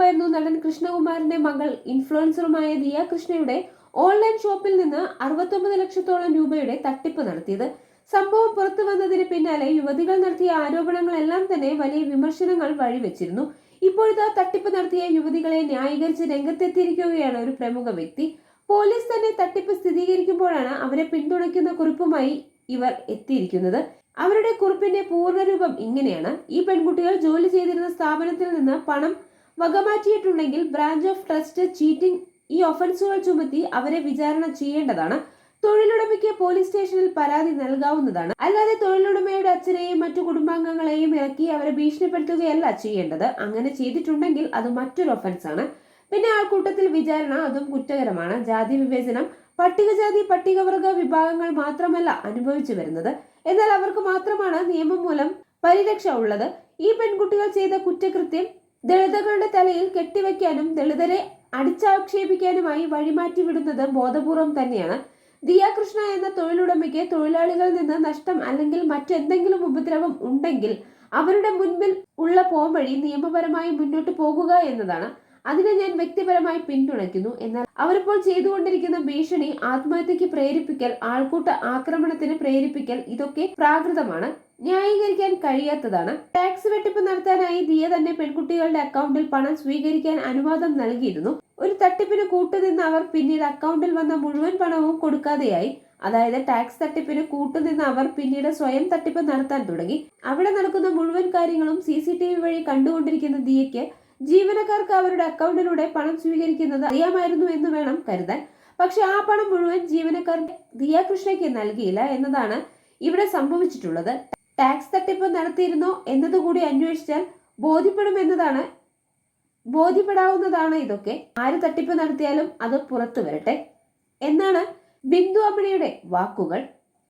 മുമ്പായിരുന്നു നടൻ കൃഷ്ണകുമാറിന്റെ മകൾ ഇൻഫ്ലുവൻസറുമായ ദിയ കൃഷ്ണയുടെ ഓൺലൈൻ ഷോപ്പിൽ നിന്ന് അറുപത്തൊമ്പത് ലക്ഷത്തോളം രൂപയുടെ തട്ടിപ്പ് നടത്തിയത്. സംഭവം പുറത്തു വന്നതിന് പിന്നാലെ യുവതികൾ നടത്തിയ ആരോപണങ്ങളെല്ലാം തന്നെ വലിയ വിമർശനങ്ങൾ വഴിവെച്ചിരുന്നു. ഇപ്പോഴത്തെ തട്ടിപ്പ് നടത്തിയ യുവതികളെ ന്യായീകരിച്ച് രംഗത്തെത്തിയിരിക്കുകയാണ് ഒരു പ്രമുഖ വ്യക്തി. പോലീസ് തന്നെ തട്ടിപ്പ് സ്ഥിരീകരിക്കുമ്പോഴാണ് അവരെ പിന്തുണയ്ക്കുന്ന കുറിപ്പുമായി ഇവർ എത്തിയിരിക്കുന്നത്. അവരുടെ കുറിപ്പിന്റെ പൂർണരൂപം ഇങ്ങനെയാണ്. ഈ പെൺകുട്ടികൾ ജോലി ചെയ്തിരുന്ന സ്ഥാപനത്തിൽ നിന്ന് പണം വകമാറ്റിയിട്ടുണ്ടെങ്കിൽ ബ്രാഞ്ച് ഓഫ് ട്രസ്റ്റ് ചീറ്റിംഗ് ഈ ഒഫൻസുകൾ ചുമത്തി അവരെ വിചാരണ ചെയ്യേണ്ടതാണ്. തൊഴിലുടമയ്ക്ക് പോലീസ് സ്റ്റേഷനിൽ പരാതി നൽകാവുന്നതാണ്. അല്ലാതെ തൊഴിലുടമയുടെ അച്ഛനെയും മറ്റു കുടുംബാംഗങ്ങളെയും ഇറക്കി അവരെ ഭീഷണിപ്പെടുത്തുകയല്ല ചെയ്യേണ്ടത്. അങ്ങനെ ചെയ്തിട്ടുണ്ടെങ്കിൽ അത് മറ്റൊരു ഒഫൻസ് ആണ്. പിന്നെ ആൾക്കൂട്ടത്തിൽ വിചാരണ അതും കുറ്റകരമാണ്. ജാതി വിവേചനം പട്ടികജാതി പട്ടികവർഗ വിഭാഗങ്ങൾ മാത്രമല്ല അനുഭവിച്ചു വരുന്നത്. എന്നാൽ അവർക്ക് മാത്രമാണ് നിയമം മൂലം പരിരക്ഷ ഉള്ളത്. ഈ പെൺകുട്ടികൾ ചെയ്ത കുറ്റകൃത്യം ദളിതകളുടെ തലയിൽ കെട്ടിവെക്കാനും ദളിതരെ അടിച്ചാക്ഷേപിക്കാനുമായി വഴിമാറ്റി വിടുന്നത് ബോധപൂർവം തന്നെയാണ്. ദിയാകൃഷ്ണ എന്ന തൊഴിലുടമയ്ക്ക് തൊഴിലാളികളിൽ നിന്ന് നഷ്ടം അല്ലെങ്കിൽ മറ്റെന്തെങ്കിലും ഉപദ്രവം ഉണ്ടെങ്കിൽ അവരുടെ മുൻപിൽ ഉള്ള പോംവഴി നിയമപരമായി മുന്നോട്ട് പോകുക എന്നതാണ്. അതിനെ ഞാൻ വ്യക്തിപരമായി പിന്തുണയ്ക്കുന്നു. എന്നാൽ അവരിപ്പോൾ ചെയ്തുകൊണ്ടിരിക്കുന്ന ഭീഷണി ആത്മഹത്യക്ക് പ്രേരിപ്പിക്കൽ ആൾക്കൂട്ട ആക്രമണത്തിന് പ്രേരിപ്പിക്കൽ ഇതൊക്കെ പ്രാകൃതമാണ്. ന്യായീകരിക്കാൻ കഴിയാത്തതാണ്. ടാക്സ് വെട്ടിപ്പ് നടത്താനായി ദിയ തന്നെ പെൺകുട്ടികളുടെ അക്കൗണ്ടിൽ പണം സ്വീകരിക്കാൻ അനുവാദം നൽകിയിരുന്നു. ഒരു തട്ടിപ്പിന് കൂട്ടുനിന്ന് അവർ പിന്നീട് അക്കൗണ്ടിൽ വന്ന മുഴുവൻ പണവും കൊടുക്കാതെയായി. അതായത് ടാക്സ് തട്ടിപ്പിന് കൂട്ടുനിന്ന് അവർ പിന്നീട് സ്വയം തട്ടിപ്പ് നടത്താൻ തുടങ്ങി. അവിടെ നടക്കുന്ന മുഴുവൻ കാര്യങ്ങളും സി വഴി കണ്ടുകൊണ്ടിരിക്കുന്ന ദിയയ്ക്ക് ജീവനക്കാർക്ക് അവരുടെ അക്കൗണ്ടിലൂടെ പണം സ്വീകരിക്കുന്നത് അറിയാമായിരുന്നു എന്ന് വേണം കരുതാൻ. പക്ഷെ ആ പണം മുഴുവൻ ജീവനക്കാർ ദിയാകൃഷ്ണയ്ക്ക് നൽകിയില്ല എന്നതാണ് ഇവിടെ സംഭവിച്ചിട്ടുള്ളത്. ടാക്സ് തട്ടിപ്പ് നടത്തിയിരുന്നോ എന്നതുകൂടി അന്വേഷിച്ചാൽ ബോധ്യപ്പെടുമെന്നതാണ് ബോധ്യപ്പെടാവുന്നതാണ് ഇതൊക്കെ. ആര് തട്ടിപ്പ് നടത്തിയാലും അത് പുറത്തു വരട്ടെ എന്നാണ് ബിന്ദു അമ്മണിയുടെ വാക്കുകൾ.